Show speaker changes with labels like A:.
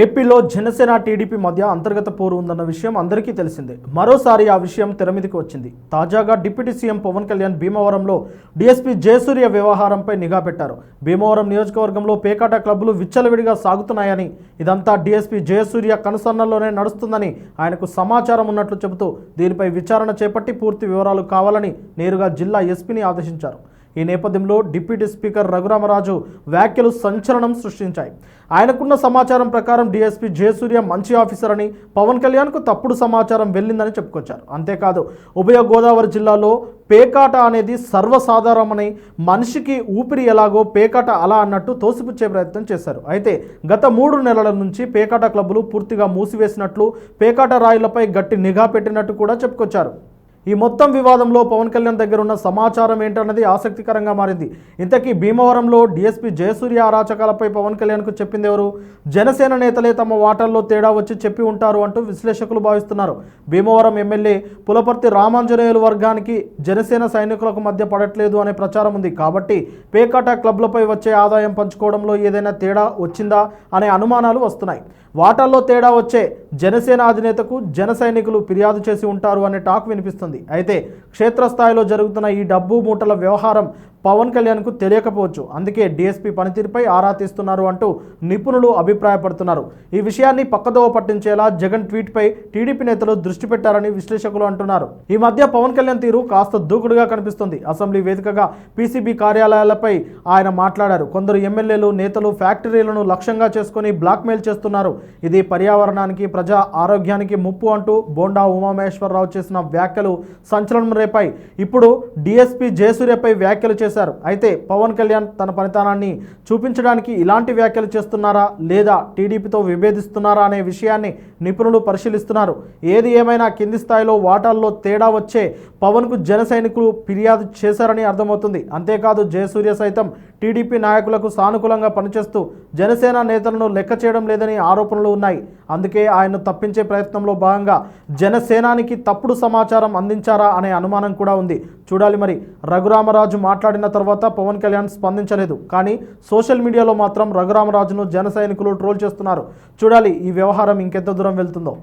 A: ఏపీలో జనసేన టీడీపీ మధ్య అంతర్గత పోరు ఉందన్న విషయం అందరికీ తెలిసిందే. మరోసారి ఆ విషయం తెరమీదికి వచ్చింది. తాజాగా డిప్యూటీ సీఎం పవన్ కళ్యాణ్ భీమవరంలో డీఎస్పీ జయసూర్య వ్యవహారంపై నిఘా పెట్టారు. భీమవరం నియోజకవర్గంలో పేకాట క్లబ్లు విచ్చలవిడిగా సాగుతున్నాయని ఇదంతా డీఎస్పీ జయసూర్య కనుసన్నల్లోనే నడుస్తుందని ఆయనకు సమాచారం ఉన్నట్లు చెబుతూ దీనిపై విచారణ చేపట్టి పూర్తి వివరాలు కావాలని నేరుగా జిల్లా ఎస్పీని ఆదేశించారు. ఈ నేపథ్యంలో డిప్యూటీ స్పీకర్ రఘురామరాజు వ్యాఖ్యలు సంచలనం సృష్టించాయి. ఆయనకున్న సమాచారం ప్రకారం డీఎస్పీ జయసూర్య మంచి ఆఫీసర్ అని పవన్ కళ్యాణ్కు తప్పుడు సమాచారం వెళ్ళిందని చెప్పుకొచ్చారు. అంతేకాదు ఉభయ గోదావరి జిల్లాలో పేకాట అనేది సర్వసాధారణమని మనిషికి ఊపిరి ఎలాగో పేకాట అలా అన్నట్టు తోసిపుచ్చే ప్రయత్నం చేశారు. అయితే గత మూడు నెలల నుంచి పేకాట క్లబ్బులు పూర్తిగా మూసివేసినట్లు పేకాట రాయిలపై గట్టి నిఘా పెట్టినట్టు కూడా చెప్పుకొచ్చారు. ఈ మొత్తం వివాదంలో పవన్ కళ్యాణ్ దగ్గర ఉన్న సమాచారం ఏంటన్నది ఆసక్తికరంగా మారింది. ఇంతకీ భీమవరంలో డీఎస్పీ జయసూర్య అరాచకాలపై పవన్ కళ్యాణ్కు చెప్పింది ఎవరు? జనసేన నేతలే తమ వాటల్లో తేడా వచ్చి చెప్పి ఉంటారు అంటూ విశ్లేషకులు భావిస్తున్నారు. భీమవరం ఎమ్మెల్యే పులపర్తి రామాంజనేయులు వర్గానికి జనసేన సైనికులకు మధ్య పడట్లేదు అనే ప్రచారం ఉంది. కాబట్టి పేకాట క్లబ్లపై వచ్చే ఆదాయం పంచుకోవడంలో ఏదైనా తేడా వచ్చిందా అనే అనుమానాలు వస్తున్నాయి. వాటాల్లో తేడా వచ్చే జనసేన అధినేతకు జన సైనికులు ఫిర్యాదు చేసి ఉంటారు అనే టాక్ వినిపిస్తుంది. అయితే క్షేత్రస్థాయిలో జరుగుతున్న ఈ డబ్బు మూటల వ్యవహారం పవన్ కళ్యాణ్కు తెలియకపోవచ్చు. అందుకే డీఎస్పీ పనితీరుపై ఆరా తీస్తున్నారు అంటూ నిపుణులు అభిప్రాయపడుతున్నారు. ఈ విషయాన్ని పక్కదోవ పట్టించేలా జగన్ ట్వీట్పై టీడీపీ నేతలు దృష్టి పెట్టారని విశ్లేషకులు అంటున్నారు. ఈ మధ్య పవన్ కళ్యాణ్ తీరు కాస్త దూకుడుగా కనిపిస్తుంది. అసెంబ్లీ వేదికగా పీసీబీ కార్యాలయాలపై ఆయన మాట్లాడారు. కొందరు ఎమ్మెల్యేలు నేతలు ఫ్యాక్టరీలను లక్ష్యంగా చేసుకుని బ్లాక్మెయిల్ చేస్తున్నారు. ఇది పర్యావరణానికి ప్రజా ఆరోగ్యానికి ముప్పు అంటూ బోండా ఉమామేశ్వరరావు చేసిన వ్యాఖ్యలు సంచలనం రేపాయి ఇప్పుడు డీఎస్పీ జయసూర్యపై వ్యాఖ్యలు చేశారు. అయితే పవన్ కళ్యాణ్ తన పనితనాన్ని చూపించడానికి ఇలాంటి వ్యాఖ్యలు చేస్తున్నారా? లేదా టీడీపీతో విభేదిస్తున్నారా అనే విషయాన్ని నిపుణులు పరిశీలిస్తున్నారు. ఏది ఏమైనా కింది స్థాయిలో వాటాల్లో తేడా వచ్చే పవన్కు జన సైనికులు ఫిర్యాదు చేశారని అర్థమవుతుంది. అంతేకాదు జయసూర్య సైతం టీడీపీ నాయకులకు సానుకూలంగా పనిచేస్తూ జనసేన నేతలను లెక్క చేయడం లేదని ఆరోపణలు ఉన్నాయి. అందుకే ఆయన తప్పించే ప్రయత్నంలో భాగంగా జనసేనానికి తప్పుడు సమాచారం అందించారా అనే అనుమానం కూడా ఉంది. చూడాలి మరి. రఘురామరాజు మాట్లాడిన తర్వాత పవన్ కళ్యాణ్ స్పందించలేదు. కానీ సోషల్ మీడియాలో మాత్రం రఘురామరాజును జన సైనికులు ట్రోల్ చేస్తున్నారు. చూడాలి ఈ వ్యవహారం ఇంకెంత దూరం వెళ్తుందో.